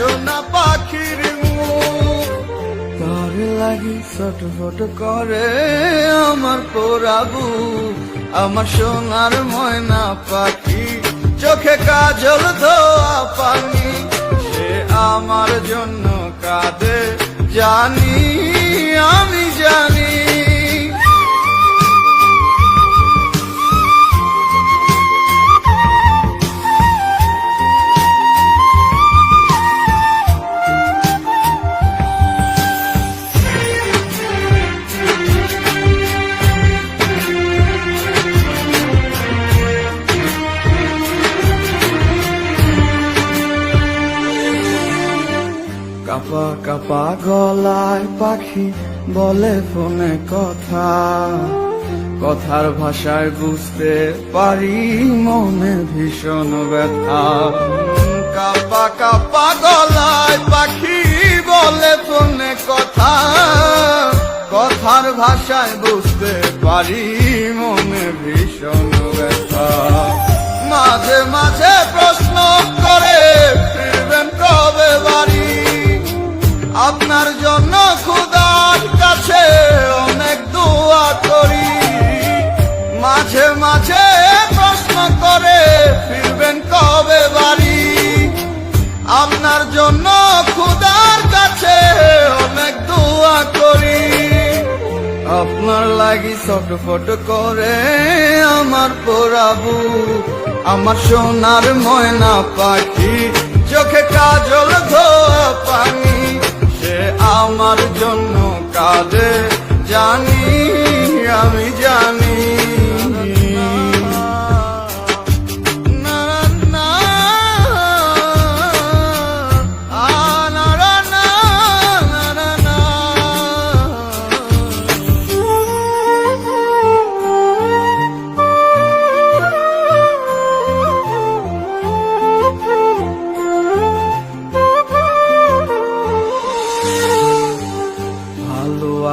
সোনা পাখির তার লাগি ছটফট করে আমার পোড়াবু। আমার সোনার ময়না পাখি, চোখে কাজল ধোয়া পানি সে আমার জন্য কাঁদে, জানি কাপা কাপা গলায় পাখি বলে ফোনে কথা। কথার ভাষায় বুঝতে পারি, মনে ভীষণ ব্যথা। কাপা কাপা গলায় পাখি বলে ফোনে কথা। কথার ভাষায় বুঝতে পারি, মনে ভীষণ আপনার জন্য খুদার কাছে অনেক দোয়া করি। মাঝে মাঝে প্রশ্ন করে, ফিরবেন কবে বাড়ি? আপনার জন্য খুদার কাছে অনেক দোয়া করি। আপনার লাগি ছটফট করে আমার পোড়াবু, আমার সোনার ময়না পাখি, চোখে কাজল ধোয়া পানি। আমার জন্য কাদের জানি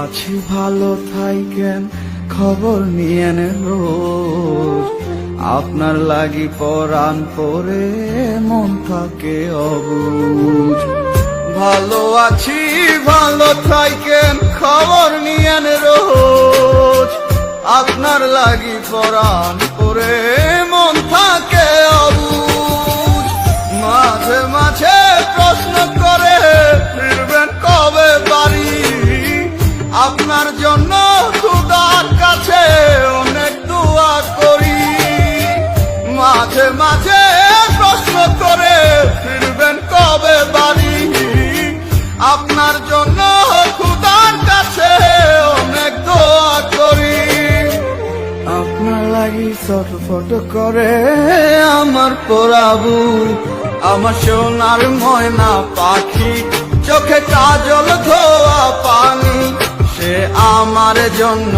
আছি ভালো থাইকেন খবর নিয়েন রোজ আপনার লাগি পরাণ পরে মন থাকে অবুঝ। ভালো আছি, ভালো থাইকেন খবর নিয়েন রোজ আপনার লাগি পরাণ পরে মন থাকে খুদার কাছে অনেক দোয়া করি। মাঝে মাঝে প্রশ্ন করে, ফিরবেন কবে বাড়ি? আপনার জন্য কাছে অনেক দোয়া করি। আপনার লাগি ছটফট করে আমার পোড়াবু আমার সোনার ময়না পাখি, চোখে কাজল ধোয়া পানি। সে আমার জন্য